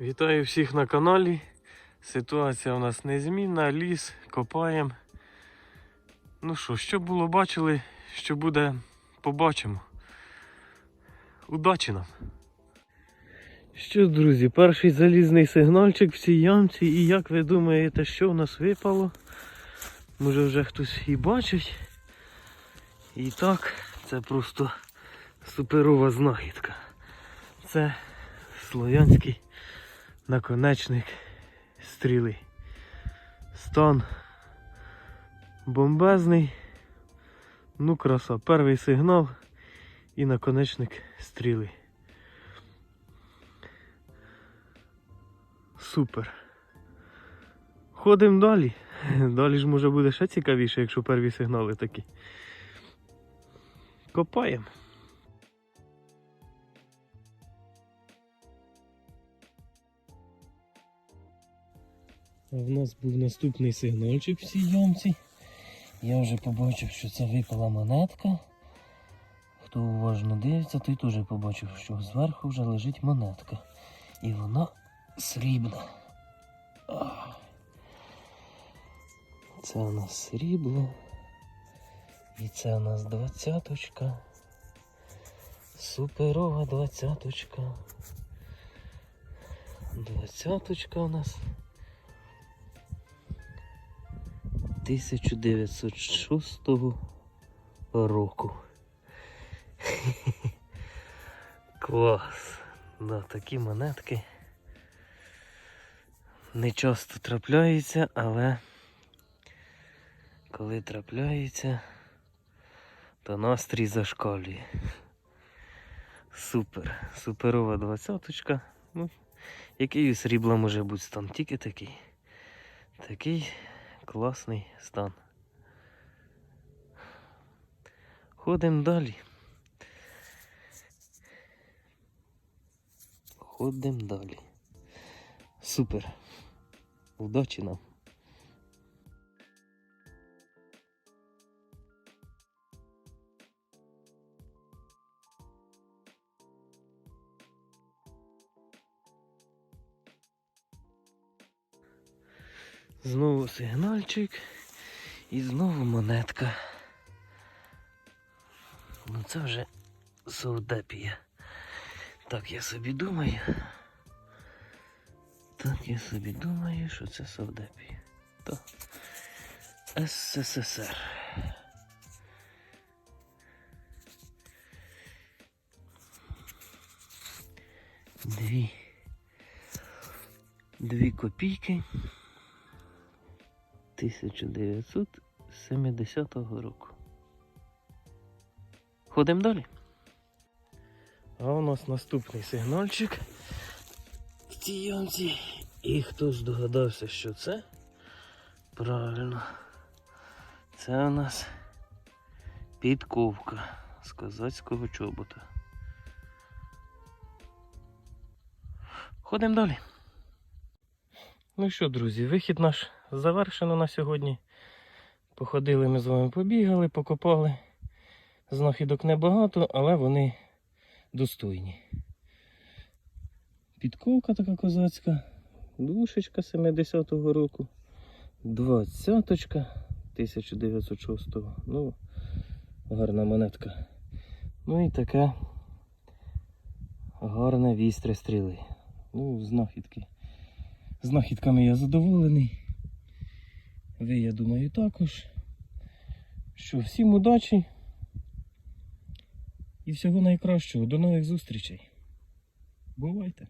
Вітаю всіх на каналі. Ситуація у нас незмінна, ліс, копаємо. Ну що, що було, бачили, що буде, побачимо. Удачі нам! Що, друзі, перший залізний сигнальчик в цій ямці. І як ви думаєте, що в нас випало? Може вже хтось і бачить. І так, це просто суперова знахідка. Це слов'янський наконечник стріли. Стан бомбезний. Ну, краса. Перший сигнал і наконечник стріли. Супер. Ходимо далі. Далі ж може буде ще цікавіше, якщо перві сигнали такі. Копаємо. А в нас був наступний сигнальчик в цій ямці. Я вже побачив, що це випала монетка. Хто уважно дивиться, той теж побачив, що зверху вже лежить монетка. І вона срібна. Це у нас срібло. І це у нас двадцяточка. Суперова двадцяточка. Двадцяточка у нас. 1906 року. Клас. Да, такі монетки. Не часто трапляються, але коли трапляються, то настрій зашкалює. Супер. Суперова двадцяточка. Ну, який срібла може бути стан? Тільки такий. Такий класний стан. Ходимо далі. Ходимо далі. Супер. Удачі нам. Знову сигнальчик і знову монетка. Ну це вже совдепія. Так я собі думаю. Так я собі думаю, що це совдепія. То СССР. Дві. Дві копійки. 1970 року. Ходимо далі. А у нас наступний сигнальчик в цій ямці. І хто здогадався, що це? Правильно. Це у нас підковка з козацького чобота. Ходимо далі. Ну що, друзі, вихід наш завершено на сьогодні. Походили ми з вами, побігали, покопали. Знахідок небагато, але вони достойні. Підковка така козацька, душечка 70-го року, двадцяточка 1906-го. Ну, гарна монетка. Ну і таке гарне вістре стріли. Ну, знахідки. Знахідками я задоволений. Ви, я думаю, також. Що, всім удачі і всього найкращого. До нових зустрічей. Бувайте!